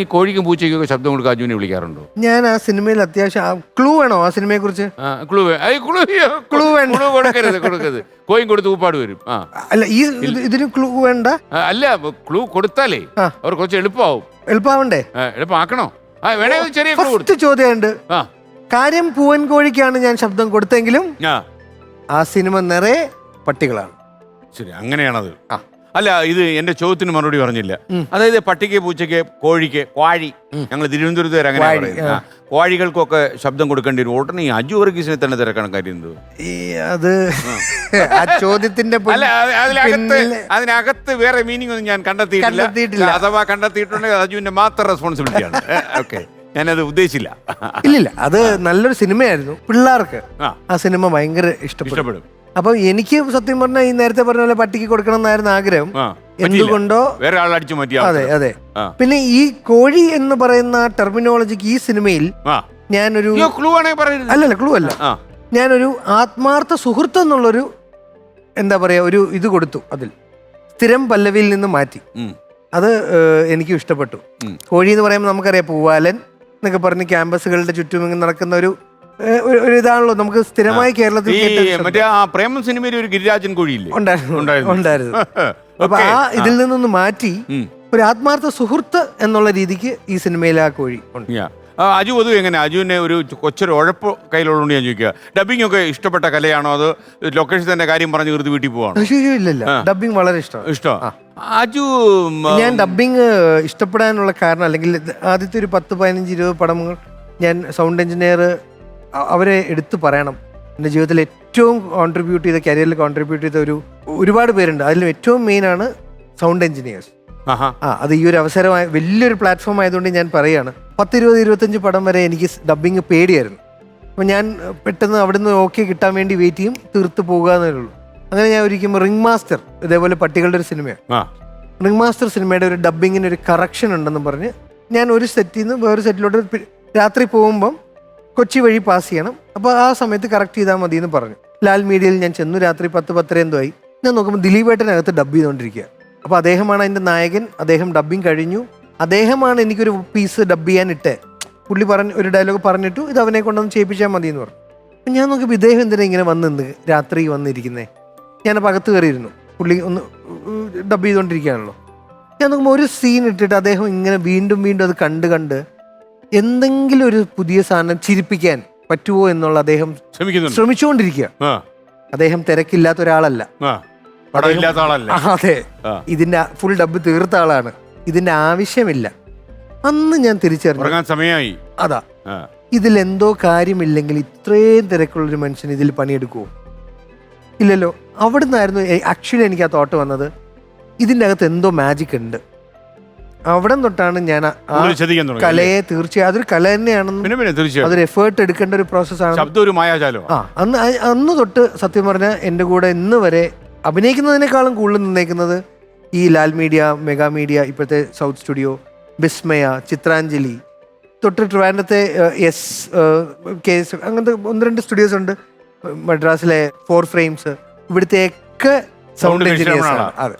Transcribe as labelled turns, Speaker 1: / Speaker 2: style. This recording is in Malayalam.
Speaker 1: ഈ കോഴിക്കും പൂച്ചയ്ക്കും ഒക്കെ ശബ്ദം കൊടുക്കാൻ അജുവിനെ വിളിക്കാറുണ്ടോ?
Speaker 2: ഞാൻ ആ സിനിമയിൽ അത്യാവശ്യം ക്ലൂ വേണോ ആ സിനിമയെ കുറിച്ച്
Speaker 1: ആ, ക്ലൂ ക്ലൂ
Speaker 2: ക്ലൂ വേണ്ട.
Speaker 1: ക്ലൂ കൊടുക്കരുത് കൊടുക്കരുത്. കോയും കൊടുത്ത് ഊപ്പാട് വരും. ആ.
Speaker 2: അല്ല ഈ ഇത് ഇതിന് ക്ലൂ വേണ്ട?
Speaker 1: ആ, അല്ല ക്ലൂ കൊടുത്താലേ
Speaker 2: ആ.
Speaker 1: അവർ കുറച്ച് എളുപ്പമാവും.
Speaker 2: എളുപ്പമാവണ്ടേ?
Speaker 1: ആ, എളുപ്പമാക്കണോ? ആ വേണേ ഒരു ചെറിയ ക്ലൂ കൊടുത്തു.
Speaker 2: ഫസ്റ്റ് ചോദ്യമുണ്ട്.
Speaker 1: ആ.
Speaker 2: കാര്യം പൂവൻ കോഴിക്കാണ് ഞാൻ ശബ്ദം കൊടുത്തെങ്കിലും
Speaker 1: ആ.
Speaker 2: ആ സിനിമ നിറയെ പട്ടികളാണ്.
Speaker 1: ശരി അങ്ങനെയാണത്.
Speaker 2: ആ.
Speaker 1: അല്ല ഇത് എന്റെ ചോദ്യത്തിന് മറുപടി പറഞ്ഞില്ല. അതായത് പട്ടിക്ക് പൂച്ചയ്ക്ക് കോഴിക്ക് കോഴി ഞങ്ങൾ തിരുവനന്തപുരത്ത് വരെ അങ്ങനെ പറയുന്നത്. ആ. കോഴികൾക്കൊക്കെ ശബ്ദം കൊടുക്കേണ്ടി വരും. ഉടനെ ഈ അജു വർഗീസിനെ തന്നെ തിരക്കണം കാര്യം
Speaker 2: ഈ അത് ആ. ചോദ്യത്തിന്റെ പിൻ-
Speaker 1: അല്ല അത് അതിനകത്ത്
Speaker 2: പിന്നിലെ-
Speaker 1: അതിനകത്ത് വേറെ മീനിങ് ഒന്നും ഞാൻ കണ്ടെത്തിയിട്ടില്ല.
Speaker 2: കണ്ടെത്തിയിട്ടില്ല.
Speaker 1: അഥവാ കണ്ടെത്തിയിട്ടുണ്ടെങ്കിൽ അജുവിന്റെ മാത്രം റെസ്പോൺസിബിലിറ്റിയാണ് ഓക്കെ. ഞാനത് ഉദ്ദേശിച്ചില്ല.
Speaker 2: ഇല്ലില്ല അത് നല്ലൊരു സിനിമയായിരുന്നു. പിള്ളേർക്ക്
Speaker 1: ആ.
Speaker 2: ആ സിനിമ ഭയങ്കര ഇഷ്ടപ്പെട്ടു.
Speaker 1: ഇഷ്ടപ്പെടും.
Speaker 2: അപ്പൊ എനിക്ക് സത്യം പറഞ്ഞാൽ ഈ നേരത്തെ പറഞ്ഞ പോലെ പട്ടിക്ക് കൊടുക്കണം എന്നായിരുന്നു ആഗ്രഹം. എന്തുകൊണ്ടോ
Speaker 1: വേറെ
Speaker 2: അതെ അതെ. പിന്നെ ഈ കോഴി എന്ന് പറയുന്ന ടെർമിനോളജിക്ക് ഈ സിനിമയിൽ ഞാനൊരു
Speaker 1: ക്ലൂ
Speaker 2: അല്ലല്ല ക്ലൂ അല്ല. ഞാനൊരു ആത്മാർത്ഥ സുഹൃത്ത് എന്നുള്ളൊരു എന്താ പറയാ ഒരു ഇത് കൊടുത്തു അതിൽ. സ്ഥിരം പല്ലവിയിൽ നിന്ന് മാറ്റി. അത് എനിക്കും ഇഷ്ടപ്പെട്ടു. കോഴി എന്ന് പറയുമ്പോൾ നമുക്കറിയാം പൂവാലൻ എന്നൊക്കെ പറഞ്ഞ് ക്യാമ്പസുകളുടെ ചുറ്റും നടക്കുന്ന ഒരു ഒരു- ഇതാണല്ലോ നമുക്ക് സ്ഥിരമായി കേരളത്തിൽ
Speaker 1: ഈ
Speaker 2: കേട്ട
Speaker 1: മറ്റേ ആ പ്രേമം സിനിമയിൽ ഒരു ഗിരിരാജൻ കോഴിയില്ലേ?
Speaker 2: ഉണ്ടായിരുന്നു.
Speaker 1: ഉണ്ടായിരുന്നു.
Speaker 2: ഉണ്ടായിരുന്നു. അപ്പൊ. ആ ഇതിൽ നിന്നൊന്ന് മാറ്റി ഒരു ആത്മാർത്ഥ സുഹൃത്ത് എന്നുള്ള രീതിക്ക് ഈ സിനിമയിൽ ആ കോഴി ഉണ്ട്.
Speaker 1: Yeah. ആ, അജു പൊതുവെ എങ്ങനെ? അജുവിനെ ഒരു കൊച്ചൊരു ഉഴപ്പ് കയ്യിലുള്ളതുകൊണ്ട് ഞാൻ ചോദിക്കുക. ഡബിംഗ് ഒക്കെ ഇഷ്ടപ്പെട്ട കലയാണോ അത് ലൊക്കേഷൻ തന്നെ കാര്യം പറഞ്ഞു തീർത്ത് വീട്ടിൽ പോവാണോ?
Speaker 2: ഇല്ലില്ല ഡബിങ് വളരെ ഇഷ്ടം?
Speaker 1: ഇഷ്ടം അജു ഉം,
Speaker 2: ഞാൻ ഡബിങ് ഇഷ്ടപ്പെടാനുള്ള കാരണം അല്ലെങ്കിൽ ആദ്യത്തെ ഒരു പത്ത് പതിനഞ്ച് ഇരുപത് പടങ്ങൾ ഞാൻ സൗണ്ട് എഞ്ചിനീയർ അവരെ എടുത്തു പറയണം. എന്റെ ജീവിതത്തിൽ ഏറ്റവും കോൺട്രിബ്യൂട്ട് ചെയ്ത കരിയറിൽ കോൺട്രിബ്യൂട്ട് ചെയ്ത ഒരു ഒരുപാട് പേരുണ്ട്. അതിലും ഏറ്റവും മെയിൻ ആണ് സൗണ്ട് എഞ്ചിനീയേഴ്സ്. ആ അത് ഈ ഒരു അവസരമായ വലിയൊരു പ്ലാറ്റ്ഫോം ആയതുകൊണ്ട് ഞാൻ പറയുകയാണ്. പത്ത് ഇരുപത് ഇരുപത്തഞ്ച് പടം വരെ എനിക്ക് ഡബ്ബിങ് പേടിയായിരുന്നു. അപ്പം ഞാൻ പെട്ടെന്ന് അവിടുന്ന് ഓക്കെ കിട്ടാൻ വേണ്ടി വെയിറ്റ് ചെയ്യും. തീർത്ത് പോകുക എന്നേ ഉള്ളൂ. അങ്ങനെ ഞാൻ ഒരിക്കലും റിംഗ് മാസ്റ്റർ ഇതേപോലെ പട്ടികളുടെ ഒരു സിനിമയാണ് റിംഗ് മാസ്റ്റർ സിനിമയുടെ ഒരു ഡബ്ബിങ്ങിന് ഒരു കറക്ഷൻ ഉണ്ടെന്ന് പറഞ്ഞ് ഞാൻ ഒരു സെറ്റിൽ നിന്ന് വേറൊരു സെറ്റിലോട്ട് രാത്രി പോകുമ്പം കൊച്ചി വഴി പാസ് ചെയ്യണം. അപ്പോൾ ആ സമയത്ത് കറക്റ്റ് ചെയ്താൽ മതി എന്ന് പറഞ്ഞു. ലാൽ മീഡിയയിൽ ഞാൻ ചെന്നു രാത്രി പത്ത് പത്തര എന്തോ ആയി. ഞാൻ നോക്കുമ്പോൾ ദിലീപേട്ടനകത്ത് ഡബ് ചെയ്തുകൊണ്ടിരിക്കുക അപ്പോൾ അദ്ദേഹമാണ് അതിന്റെ നായകൻ അദ്ദേഹം ഡബ്ബിങ് കഴിഞ്ഞു. അദ്ദേഹമാണ് എനിക്കൊരു പീസ് ഡബ് ചെയ്യാൻ ഇട്ടേ പുള്ളി പറഞ്ഞ് ഒരു ഡയലോഗ് പറഞ്ഞിട്ടു ഇത് അവനെ കൊണ്ടൊന്ന് ചെയ്യിപ്പിച്ചാൽ മതി എന്ന് പറഞ്ഞു. അപ്പം ഞാൻ നോക്കിയപ്പോൾ ഇദ്ദേഹം എന്തിനാ ഇങ്ങനെ വന്ന് നിന്ന് രാത്രി വന്നിരിക്കുന്നേ? ഞാനപ്പോൾ അകത്ത് കയറിയിരുന്നു. പുള്ളി ഒന്ന് ഡബ് ചെയ്തുകൊണ്ടിരിക്കുകയാണല്ലോ ഞാൻ നോക്കുമ്പോൾ ഒരു സീൻ ഇട്ടിട്ട് അദ്ദേഹം ഇങ്ങനെ വീണ്ടും വീണ്ടും അത് കണ്ട് കണ്ട് എന്തെങ്കിലും ഒരു പുതിയ സാധനം ചിരിപ്പിക്കാൻ പറ്റുമോ എന്നുള്ള അദ്ദേഹം
Speaker 1: ശ്രമിക്കുന്നുണ്ട്.
Speaker 2: ശ്രമിച്ചുകൊണ്ടിരിക്കുക.
Speaker 1: ആ.
Speaker 2: അദ്ദേഹം തിരക്കില്ലാത്ത ഒരാളല്ല.
Speaker 1: ആ. ആളല്ല.
Speaker 2: ആ, അതെ.
Speaker 1: ആ.
Speaker 2: ഇതിന്റെ ഫുൾ ഡബ് തീർത്ത ആളാണ്. ഇതിന്റെ ആവശ്യമില്ല. അന്ന് ഞാൻ തിരിച്ചറിഞ്ഞു.
Speaker 1: ഉറങ്ങാൻ സമയമായി.
Speaker 2: അതാ.
Speaker 1: ആ.
Speaker 2: ഇതിൽ എന്തോ കാര്യമില്ലെങ്കിൽ ഇത്രയും തിരക്കുള്ള ഒരു മനുഷ്യൻ ഇതിൽ പണിയെടുക്കുമോ ഇല്ലല്ലോ. അവിടുന്നായിരുന്നു ആക്ച്വലി എനിക്ക് ആ തോട്ട് വന്നത്. ഇതിന്റെ അകത്ത് എന്തോ മാജിക് ഉണ്ട്. അവിടെ തൊട്ടാണ് ഞാൻ ആ- ആ
Speaker 1: ശ്രദ്ധിക്കാൻ തുടങ്ങി
Speaker 2: കലയെ തീർച്ചയായും. അതൊരു കല തന്നെയാണെന്നും
Speaker 1: പിന്നെ പിന്നെ തീർച്ചയായും.
Speaker 2: അതൊരു എഫേർട്ട് എടുക്കേണ്ട ഒരു പ്രോസസ്സാണ്
Speaker 1: ശബ്ദം ഒരു മായാജാലോ.
Speaker 2: ആ അന്ന് അ- അന്ന് തൊട്ട് സത്യം പറഞ്ഞാൽ എന്റെ കൂടെ ഇന്ന് വരെ അഭിനയിക്കുന്നതിനേക്കാളും കൂടുതൽ നിന്നേക്കുന്നത് ഈ ലാൽ മീഡിയ മെഗാ മീഡിയ ഇപ്പോഴത്തെ സൗത്ത് സ്റ്റുഡിയോ ബിസ്മയ ചിത്രാഞ്ജലി തൊട്ട് ട്രിവാൻഡത്തെ എസ് കേസ് അങ്ങനത്തെ ഒന്ന് രണ്ട് സ്റ്റുഡിയോസ് ഉണ്ട്. മദ്രാസിലെ ഫോർ ഫ്രെയിംസ് ഇവിടുത്തെയൊക്കെ
Speaker 1: Sound
Speaker 2: സൗണ്ട് എഞ്ചിനീയേഴ്സ്
Speaker 1: ആണോ?
Speaker 2: അതെ.